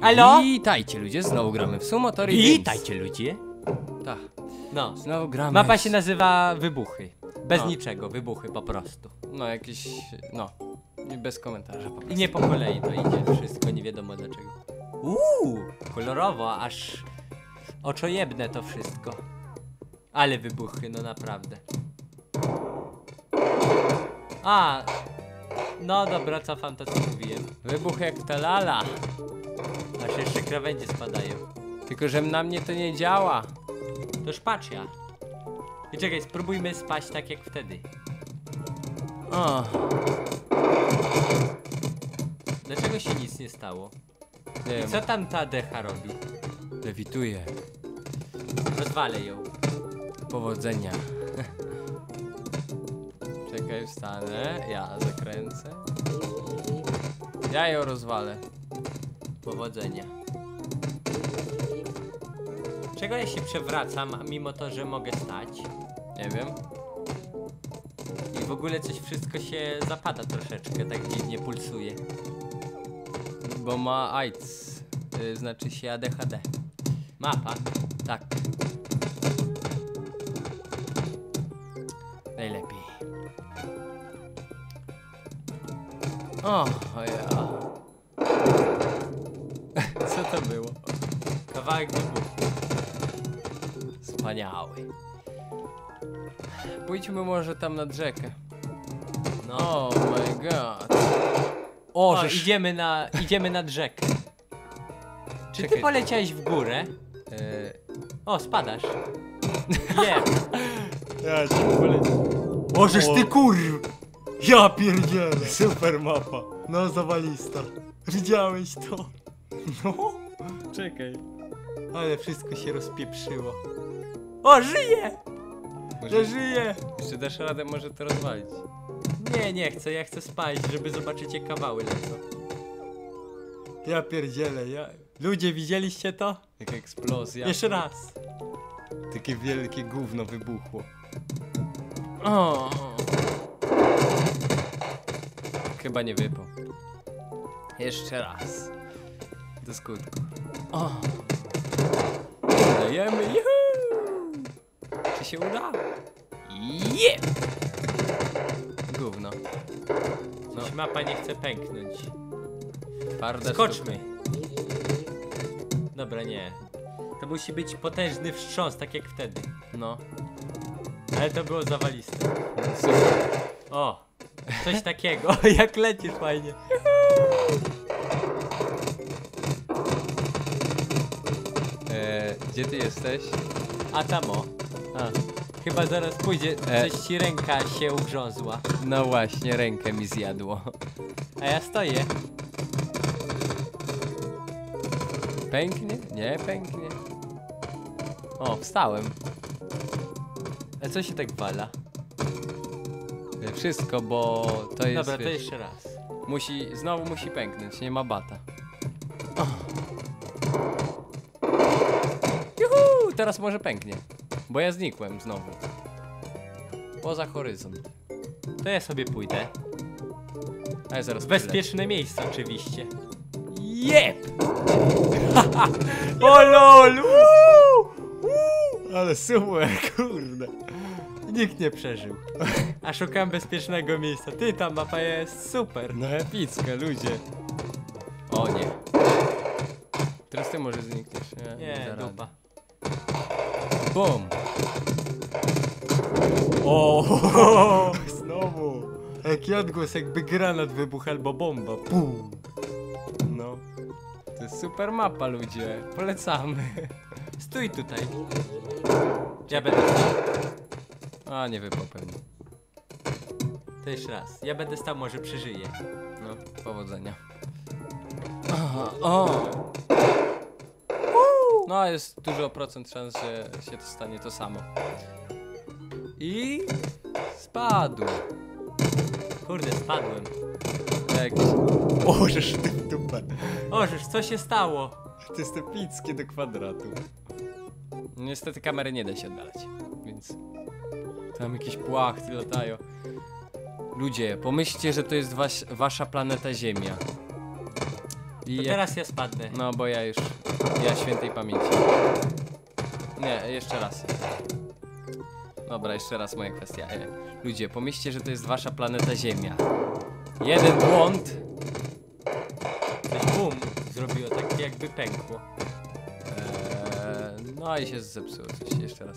Alo? Witajcie ludzie, znowu gramy w Sumotori Witajcie ludzie. Tak, No. znowu gramy Mapa się nazywa Wybuchy. Bez No. niczego, wybuchy po prostu. No jakieś, no, bez komentarza po I prostu. nie po kolei to idzie wszystko, nie wiadomo dlaczego. Uuu, kolorowo, aż oczojebne to wszystko. Ale wybuchy, no naprawdę. A, no dobra, cofam to co mówiłem. Wybuch jak ta lala, Jeszcze krawędzie spadają. tylko że na mnie to nie działa. To szpaczia. I czekaj, spróbujmy spać tak jak wtedy. O, Dlaczego się nic nie stało? nie I wiem, co tam ta decha robi? lewituję. Rozwalę ją. Powodzenia. Czekaj, wstanę, ja zakręcę. Ja ją rozwalę. Powodzenia. Czego ja się przewracam, a mimo to, że mogę stać? Nie wiem. I w ogóle coś wszystko się zapada troszeczkę, tak dziwnie pulsuje. Bo ma AIDS, y, znaczy się ADHD. Mapa. Tak. Najlepiej. O, ja. Co to było? Kawałek wybuchu. Wspaniały. Pójdźmy może tam nad rzekę. No. Oh my god. O, O, żeż... idziemy na, idziemy nad rzekę. Czy ty Czekaj. poleciałeś w górę? E, O, spadasz. Nie. ja ci polecę. O, żeż ty kur... Ja pierdzielę, super mapa. No, zawalista. Widziałeś to? No, czekaj. Ale wszystko się rozpieprzyło. O, żyje! Może, żyje! jeszcze dasz radę może to rozwalić. Nie, nie chcę, ja chcę spać, żeby zobaczyć jak kawały lecą. Ja pierdzielę, ja... Ludzie, widzieliście to? Jak eksplozja. Jeszcze raz. Takie wielkie gówno wybuchło. O. Chyba nie wypał. Jeszcze raz. Do skutku. O. Dajemy, juhu! Czy się uda? Jep! Gówno. No, Coś mapa nie chce pęknąć. twarda Skoczmy. Dobra, nie. To musi być potężny wstrząs, tak jak wtedy. No. Ale to było zawaliste. Super. O! Coś takiego, jak lecisz fajnie. Gdzie ty jesteś? A tam o. A, Chyba zaraz pójdzie, E. coś ci ręka się ugrzązła. no właśnie, rękę mi zjadło. A ja stoję. Pęknie? Nie pęknie. O, wstałem. A co się tak wala? E, Wszystko, bo to jest. Dobra, to wiesz, jeszcze raz. Musi, znowu musi pęknąć, nie ma bata. Juhu, teraz może pęknie. Bo ja znikłem znowu. Poza horyzont. To ja sobie pójdę. A ja zaraz bezpieczne miejsce oczywiście. Jep! O lol! Ale super, kurde. Nikt nie przeżył. A szukam bezpiecznego miejsca. Ty, ta mapa jest super. No epicka, ludzie. O nie. Teraz ty może znikniesz. Nie, Nie, dupa. Bum! O! Znowu! Jaki odgłos, jakby granat wybuchł albo bomba. Pum! No. To jest super mapa, ludzie. Polecamy. Stój tutaj. Ja będę. A, nie wypał pewnie. To jeszcze raz. Ja będę stał, może przeżyję. No, powodzenia. Aha, o! No, jest dużo procent szans, że się to stanie to samo. I spadł. Kurde, spadłem. Jakiś... O, żeż ty w dupę. O, żeż, co się stało? To jest epickie do kwadratu. Niestety kamery nie da się oddalać, więc... Tam jakieś płachty latają. Ludzie, pomyślcie, że to jest was, wasza planeta Ziemia. I To jak- teraz ja spadnę. No bo ja już. Ja świętej pamięci. Nie, jeszcze raz. Dobra, jeszcze raz moja kwestia. E, ludzie, pomyślcie, że to jest wasza planeta Ziemia. Jeden błąd. Coś bum zrobiło, tak jakby pękło. Eee, no i się zepsuło coś jeszcze raz.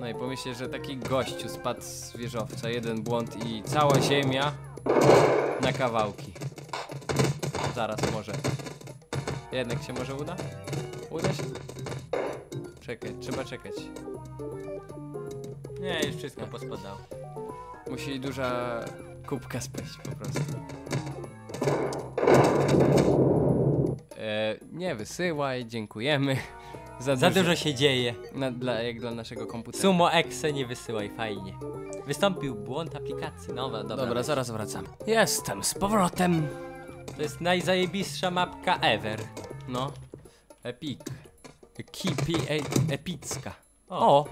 No i pomyślcie, że taki gościu spadł z wieżowca, jeden błąd i cała Ziemia na kawałki. Zaraz może. Jednak się może uda? Uda się? Czekaj, trzeba czekać. Nie, już wszystko pospadało. Musi duża kubka spaść po prostu. E, nie wysyłaj, dziękujemy. Za, Za dużo się dzieje. Na, dla, jak dla naszego komputera. Sumo exe nie wysyłaj, fajnie. Wystąpił błąd aplikacji, nowa, dobra. Dobra, zaraz wracam. Jestem z powrotem. To jest najzajebistsza mapka ever. No. Epic. Kipi e, epicka. O. O,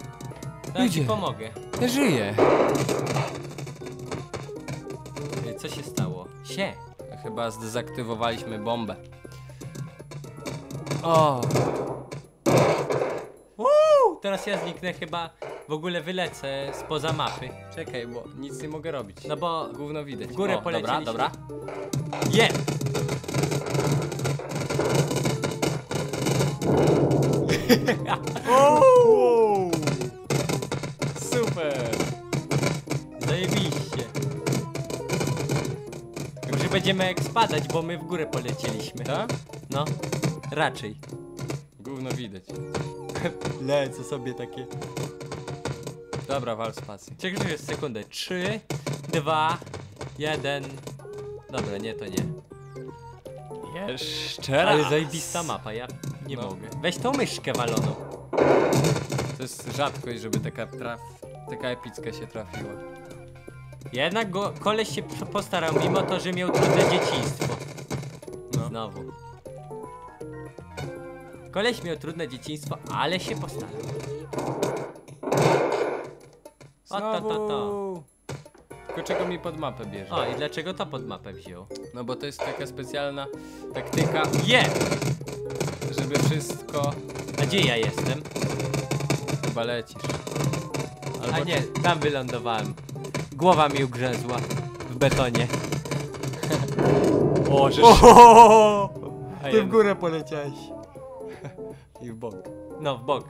ja ci pomogę. ja żyję. Ej, Co się stało? Sie. Chyba zdezaktywowaliśmy bombę. O, Uuu, teraz ja zniknę chyba, w ogóle wylecę spoza mapy. czekaj, bo nic nie mogę robić. No bo Gówno widać. w górę o, polecieliśmy. Dobra, dobra. je! Super. Zajebiście. Może będziemy jak spadać, bo my w górę polecieliśmy. Tak? No, raczej. Gówno widać. Lecę sobie takie. Dobra, wal spację. Czekaj, jest sekundę. 3, 2, 1. Dobra, nie, to nie. Jeszcze raz. Ale zajebista mapa, ja nie No. mogę. Weź tą myszkę waloną. To jest rzadkość, żeby taka traf... Taka epicka się trafiła. Jednak go, koleś się postarał, mimo to, że miał trudne dzieciństwo. No. Znowu. Koleś miał trudne dzieciństwo, ale się postarał. O, to, to, to. Tylko czego mi pod mapę bierze? O, i dlaczego to pod mapę wziął? No bo to jest taka specjalna taktyka, Je! żeby wszystko... A gdzie ja jestem? Chyba lecisz. A nie, tam wylądowałem. Głowa mi ugrzęzła w betonie. O, że Ohohoho! A Ty w jednak- górę poleciałeś. I w bok. No, w bok.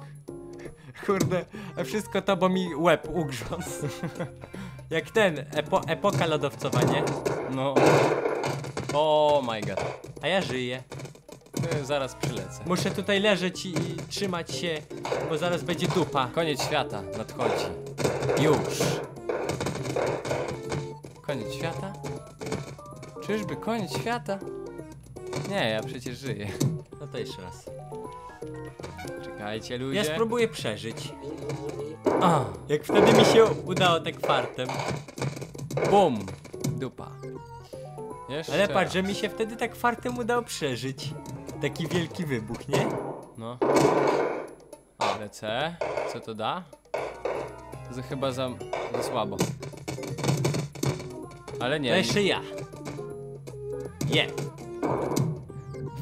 Kurde, a wszystko to, bo mi łeb ugrzązł. Jak ten, epo, epoka lodowcowa, nie? No. O my god. A ja żyję. E, Zaraz przylecę. Muszę tutaj leżeć i, i trzymać się, bo zaraz będzie dupa. Koniec świata nadchodzi. Już. Koniec świata? Czyżby koniec świata? Nie, ja przecież żyję. No to jeszcze raz. Czekajcie ludzie. Ja spróbuję przeżyć. A, Jak wtedy mi się udało tak fartem. bum. Dupa. Jeszcze Ale patrz, że mi się wtedy tak fartem udało przeżyć. Taki wielki wybuch, nie? No. O, lecę. Co to da? Za, chyba za, za słabo. Ale nie. No jeszcze ja. Je.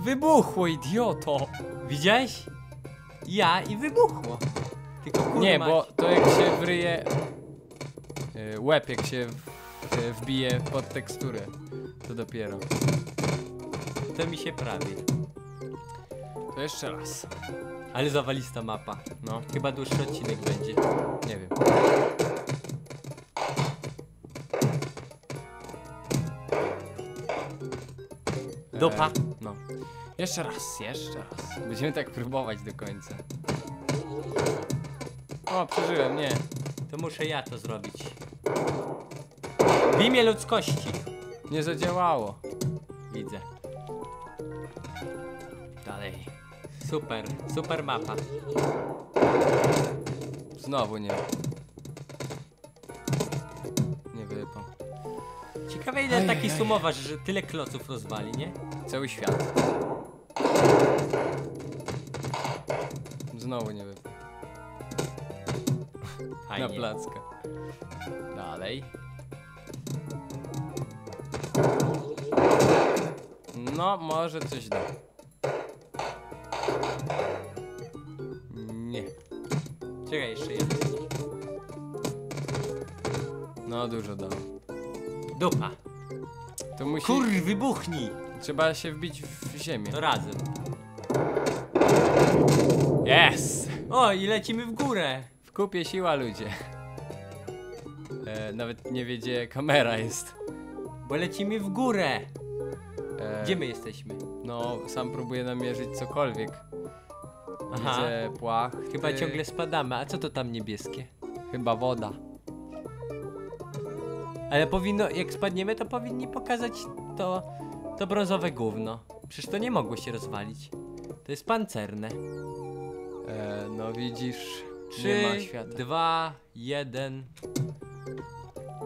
Wybuchło, idioto! Widziałeś? Ja i wybuchło. Tylko kurwa Nie, bo to jak się wryje y, łeb, jak się w, y, wbije pod teksturę, to dopiero. To mi się prawi. To jeszcze raz. Ale zawalista mapa. No, Chyba dłuższy odcinek będzie. nie wiem. Dupa. E, no. Jeszcze raz, jeszcze raz. Będziemy tak próbować do końca. O, przeżyłem, nie. To muszę ja to zrobić. W imię ludzkości. Nie zadziałało. Widzę. Dalej. Super, super mapa. Znowu nie. Nie Ciekawe ile Ajajaj. taki sumowasz, że tyle kloców rozwali, nie? Cały świat. Znowu nie. Na Fajnie. plackę. Dalej. No, może coś da. Nie. Czekaj, jeszcze jeden. No, dużo dał. Dupa. To musi... Kur, wybuchnij! Trzeba się wbić w ziemię. To razem. Yes! O, i lecimy w górę. W kupie siła, ludzie. E, nawet nie wie, gdzie kamera jest. Bo lecimy w górę. E, Gdzie my jesteśmy? No, sam próbuję namierzyć cokolwiek. Aha. Widzę płach. Chyba ciągle spadamy. A co to tam niebieskie? Chyba woda. Ale powinno, jak spadniemy, to powinni pokazać to, to brązowe gówno. Przecież to nie mogło się rozwalić. To jest pancerne. E, no widzisz, Trzy, nie ma świata. dwa, jeden.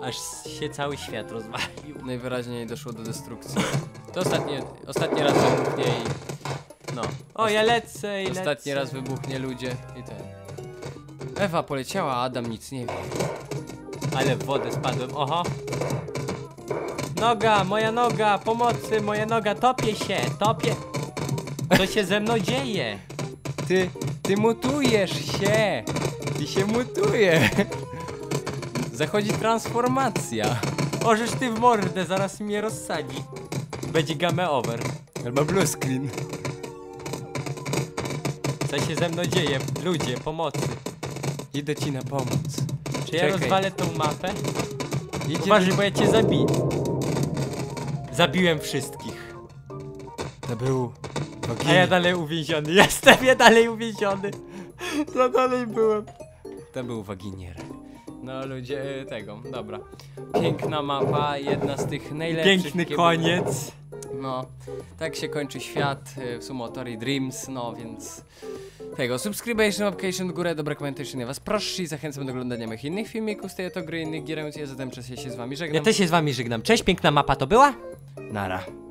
Aż się cały świat rozwalił. Najwyraźniej doszło do destrukcji. To ostatni, ostatni raz wybuchnie i... No. O, ja lecę i lecę. Ostatni raz wybuchnie ludzie i ten. Ewa poleciała, a Adam nic nie wie. Ale w wodę spadłem, oho. Noga, moja noga, pomocy, moja noga, topię się, topię. Co się ze mną dzieje? Ty, ty mutujesz się! Ty się mutuje! Zachodzi transformacja. Ożeż ty w mordę, zaraz mnie rozsadzi. Będzie game over. Albo blue screen. Co się ze mną dzieje? Ludzie, pomocy. Idę ci na pomoc. Czy ja Czekaj. rozwalę tą mapę? Idzie Uważaj, bo ja cię zabiję. Zabiłem wszystkich. To był... A ja dalej uwięziony. Jestem ja dalej uwięziony. Ja dalej byłem. To był waginier. No ludzie e, tego, dobra. Piękna mapa, jedna z tych najlepszych. Piękny jakie koniec. No, tak się kończy świat e, w Sumotori Dreams, no więc tego. Subscription, application w górę, dobra commentation, ja was proszę i zachęcam do oglądania moich innych filmików z tej oto gry, innych gier, ja zatem czas ja się z wami żegnam. Ja też się z wami żegnam. Cześć, piękna mapa to była? Nara.